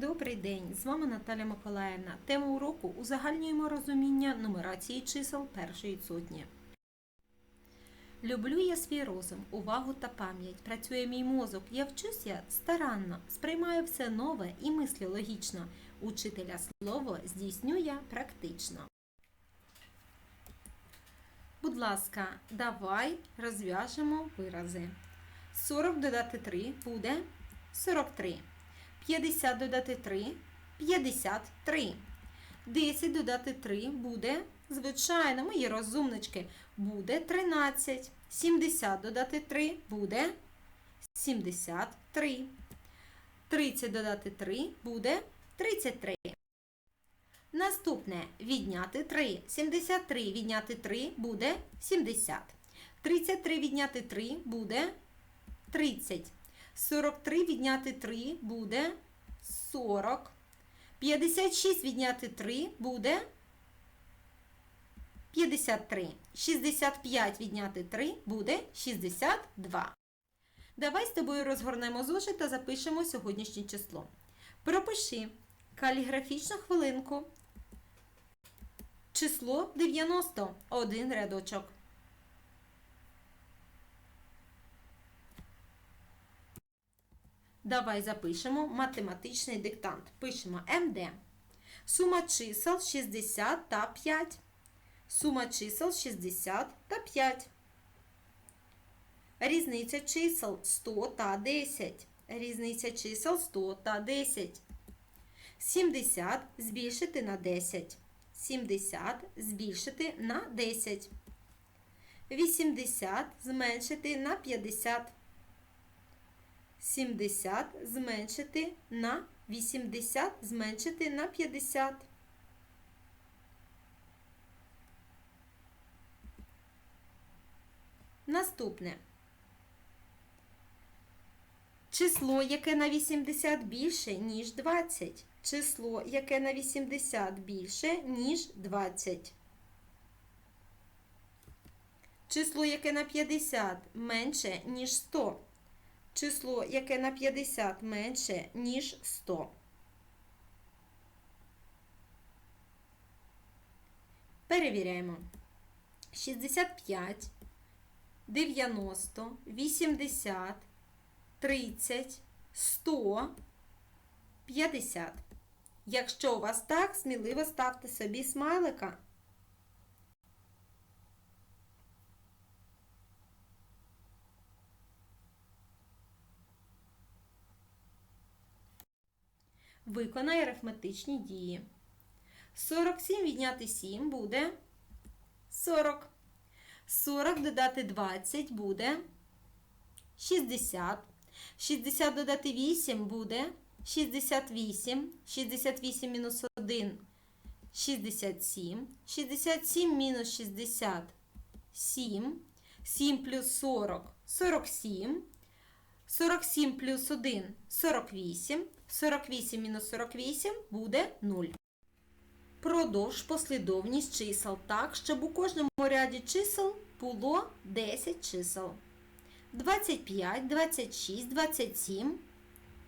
Добрий день! З вами Наталя Миколаївна. Тема уроку узагальнюємо розуміння нумерації чисел першої сотні. Люблю я свій розум, увагу та пам'ять. Працює мій мозок. Я вчуся старанно, сприймаю все нове і мислю логічно. Учителя слово здійсню я практично. Будь ласка, давай розв'яжемо вирази. 40 додати 3 буде 43. 50 додати 3 53. 10 додати 3 буде, звичайно, мої розумнички, буде 13. 70 додати 3 буде 73. 30 додати 3 буде 33. Наступне відняти 3. 73 відняти 3 буде 70. 33 відняти 3 буде 30. 43 відняти 3 буде 40. 56 відняти 3 буде 53. 65 відняти 3 буде 62. Давай з тобою розгорнемо зошит та запишемо сьогоднішнє число. Пропиши каліграфічну хвилинку. Число 90. Один рядочок. Давай запишемо математичний диктант. Пишемо МД. Сума чисел 60 та 5. Сума чисел 60 та 5. Різниця чисел 100 та 10. Різниця чисел 100 та 10. 70 збільшити на 10. 70 збільшити на 10. 80 зменшити на 50. 70 зменшити на 80 зменшити на 50. Наступне. Число, яке на 80 більше, ніж 20. Число, яке на 80 більше, ніж 20. Число, яке на 50 менше, ніж 100 число, яке на 50 менше, ніж 100. Перевіряємо. 65, 90, 80, 30, 100, 50. Якщо у вас так, сміливо ставте собі смайлика. Виконай арифметичні дії. 47 відняти 7 буде 40. 40 додати 20 буде 60. 60 додати 8 буде 68. 68 мінус 1 67. 67 мінус 60 7. 7 плюс 40 47. 47 плюс 1 48. 48 мінус 48 буде 0. Продовж послідовність чисел так, щоб у кожному ряді чисел було 10 чисел. 25, 26, 27,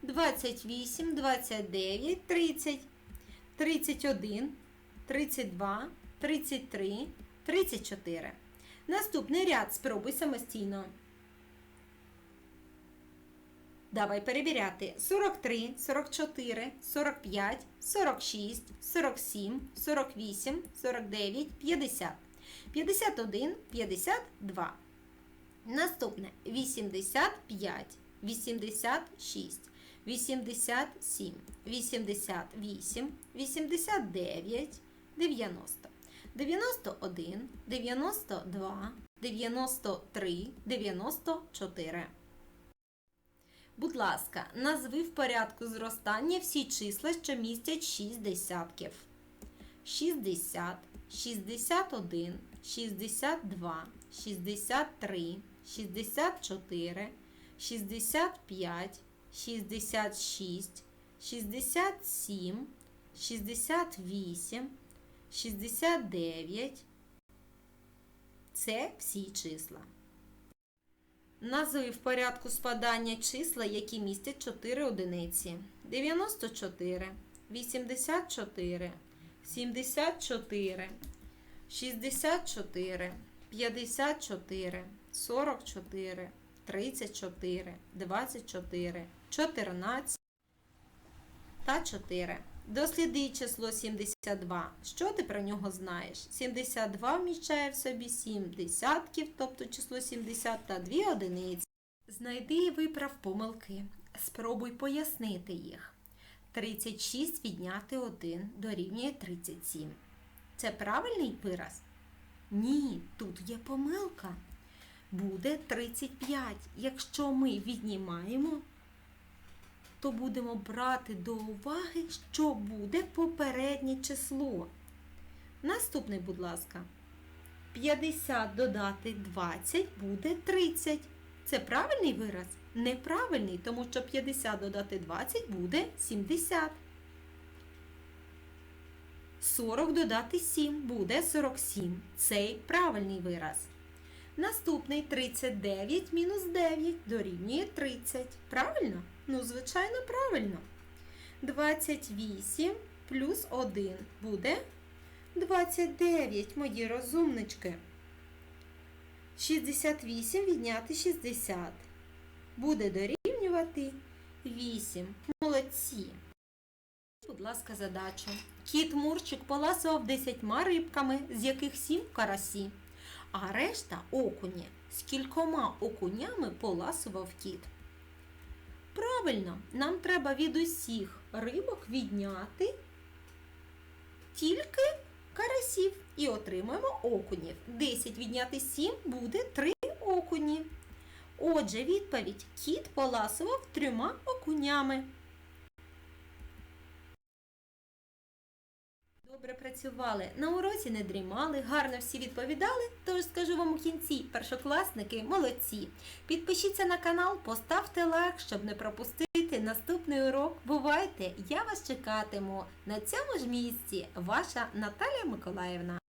28, 29, 30, 31, 32, 33, 34. Наступний ряд спробуй самостійно. Давай перевіряти. 43, 44, 45, 46, 47, 48, 49, 50. 51, 52. Наступне 85, 86, 87, 88, 89, 90. 91, 92, 93, 94. Будь ласка, назви в порядку зростання всі числа, що містять 6 десятків. 60, 61, 62, 63, 64, 65, 66, 67, 68, 69. Це всі числа. Назви в порядку спадання числа, які містять 4 одиниці. 94, 84, 74, 64, 54, 44, 34, 24, 14 та 4. Досліди число 72. Що ти про нього знаєш? 72 вміщає в собі 7 десятків, тобто число 70 та 2 одиниці. Знайди і виправ помилки. Спробуй пояснити їх. 36 відняти 1 дорівнює 37. Це правильний вираз? Ні, тут є помилка. Буде 35. Якщо ми віднімаємо, то будемо брати до уваги, що буде попереднє число. Наступний, будь ласка. 50 додати 20 буде 30. Це правильний вираз? Неправильний, тому що 50 додати 20 буде 70. 40 додати 7 буде 47. Цей правильний вираз. Наступний 39 мінус 9 дорівнює 30. Правильно? Ну, звичайно, правильно. 28 плюс 1 буде 29, мої розумнички. 68 відняти 60. Буде дорівнювати 8. Молодці. Будь ласка, задачу. Кіт Мурчик поласував 10 рибками, з яких 7 карасі, а решта окуні. З кількома окунями поласував кіт. Правильно, нам треба від усіх рибок відняти тільки карасів і отримаємо окунів. 10 відняти 7 буде 3 окуні. Отже, відповідь кіт поласував трьома окунями. Добре працювали, на уроці не дрімали, гарно всі відповідали. Тож скажу вам у кінці, першокласники молодці. Підпишіться на канал, поставте лайк, щоб не пропустити наступний урок. Бувайте! Я вас чекатиму на цьому ж місці. Ваша Наталія Миколаївна.